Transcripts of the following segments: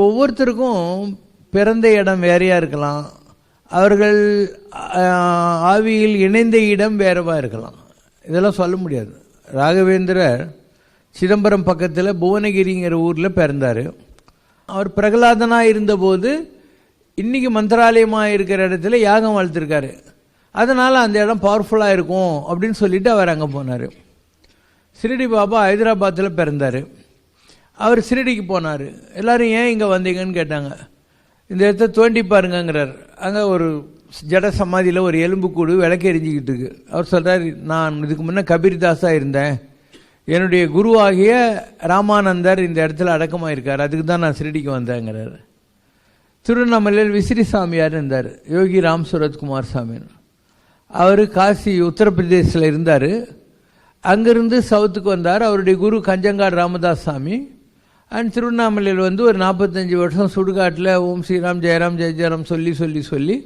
ஒவ்வொருத்தருக்கும் பிறந்த இடம் வேறையா இருக்கலாம். அவர்கள் ஆவியில் இணைந்த இடம் வேறவா இருக்கலாம். இதெல்லாம் சொல்ல முடியாது. ராகவேந்திரர் சிதம்பரம் பக்கத்தில் புவனகிரிங்கிற ஊரில் பிறந்தார். அவர் பிரகலாதனாக இருந்தபோது இன்னைக்கு மந்திராலயமாக இருக்கிற இடத்துல யாகம் வளர்த்துருக்காரு அதனால் அந்த இடம் பவர்ஃபுல்லாக இருக்கும் அப்படின்னு சொல்லிட்டு அவர் அங்கே போனார். சிரிடி பாபா ஹைதராபாத்தில் பிறந்தார். அவர் சிரிடிக்கு போனார். எல்லாரும் ஏன் இங்கே வந்தீங்கன்னு கேட்டாங்க. இந்த இடத்த தோண்டி பாருங்கங்கிறார். அங்கே ஒரு ஜட சமாதியில் ஒரு எலும்புக்கூடு விளக்கு எரிஞ்சிக்கிட்டு இருக்கு. அவர் சொல்கிறார் நான் இதுக்கு முன்னே கபீர்தாஸாக இருந்தேன். என்னுடைய குருவாகிய ராமானந்தர் இந்த இடத்துல அடக்கமாக இருக்கார் அதுக்கு தான் நான் சிரிடிக்கு வந்தேங்கிறார். திருவண்ணாமலையில் விசிறி சாமியார் இருந்தார். யோகி ராம் சுரத்குமார் சாமியார் அவர் காசி உத்தரப்பிரதேசில் இருந்தார். அங்கிருந்து சவுத்துக்கு வந்தார். அவருடைய குரு கஞ்சங்காடு ராமதாஸ் சாமி. அண்ட் திருவண்ணாமலையில் வந்து ஒரு நாற்பத்தஞ்சு வருஷம் சுடுகாட்டில் ஓம் ஸ்ரீராம் ஜெயராம் ஜெய ஜெயராம் சொல்லி சொல்லி சொல்லி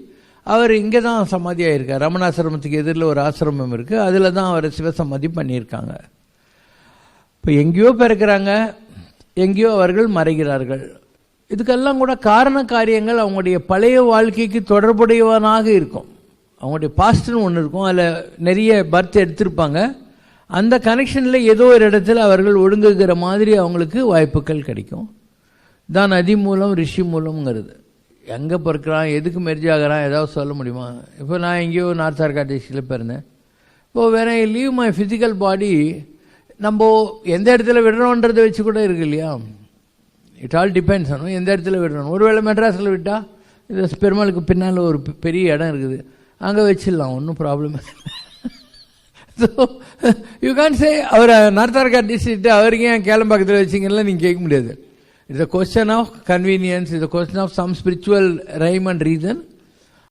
அவர் இங்கே தான் சமாதி இருக்கார் ரமணாசிரமத்துக்கு எதிரில் ஒரு ஆசிரமம் இருக்குது அதில் தான் அவர் சிவசமாதி பண்ணியிருக்காங்க. இப்போ எங்கேயோ பிறக்கிறாங்க. எங்கேயோ அவர்கள் மறைகிறார்கள். இதுக்கெல்லாம் கூட காரண காரியங்கள் அவங்களுடைய பழைய வாழ்க்கைக்கு தொடர்புடையவனாக இருக்கும். அவங்களுடைய பாஸ்ட்னு ஒன்று இருக்கும். அதில் நிறைய பர்த் எடுத்திருப்பாங்க. அந்த கனெக்ஷனில் ஏதோ ஒரு இடத்துல அவர்கள் ஒழுங்குகிற மாதிரி அவங்களுக்கு வாய்ப்புகள் கிடைக்கும். தான் நதி மூலம் ரிஷி மூலம்ங்கிறது. எங்கே பிறக்கிறான் எதுக்கு மெர்ஜ் ஆகிறான் ஏதாவது சொல்ல முடியுமா? இப்போ நான் எங்கேயோ நார்த் ஆர்கா டிஸ்ட்ரிக்டில் பிறந்தேன். இப்போது வேற லீவ் மை ஃபிசிக்கல் பாடி நம்ம எந்த இடத்துல விடுறோன்றதை வச்சு கூட இருக்கு இல்லையா? இட் ஆல் டிபெண்ட்ஸ் ஆனும் எந்த இடத்துல விடுறோம் ஒருவேளை மெட்ராஸில் விட்டால் இது பெருமாளுக்கு பின்னால் ஒரு பெரிய இடம் இருக்குது. அங்கே வச்சிடலாம் ஒன்றும் ப்ராப்ளம் இல்லை. So you can say our North Arcot district அவருக்கு ஏன் கேளம்பாக்கத்தில் வச்சிங்கன்னா நீங்கள் கேட்க முடியாது. It's a question of convenience it's a question of some spiritual rhyme and reason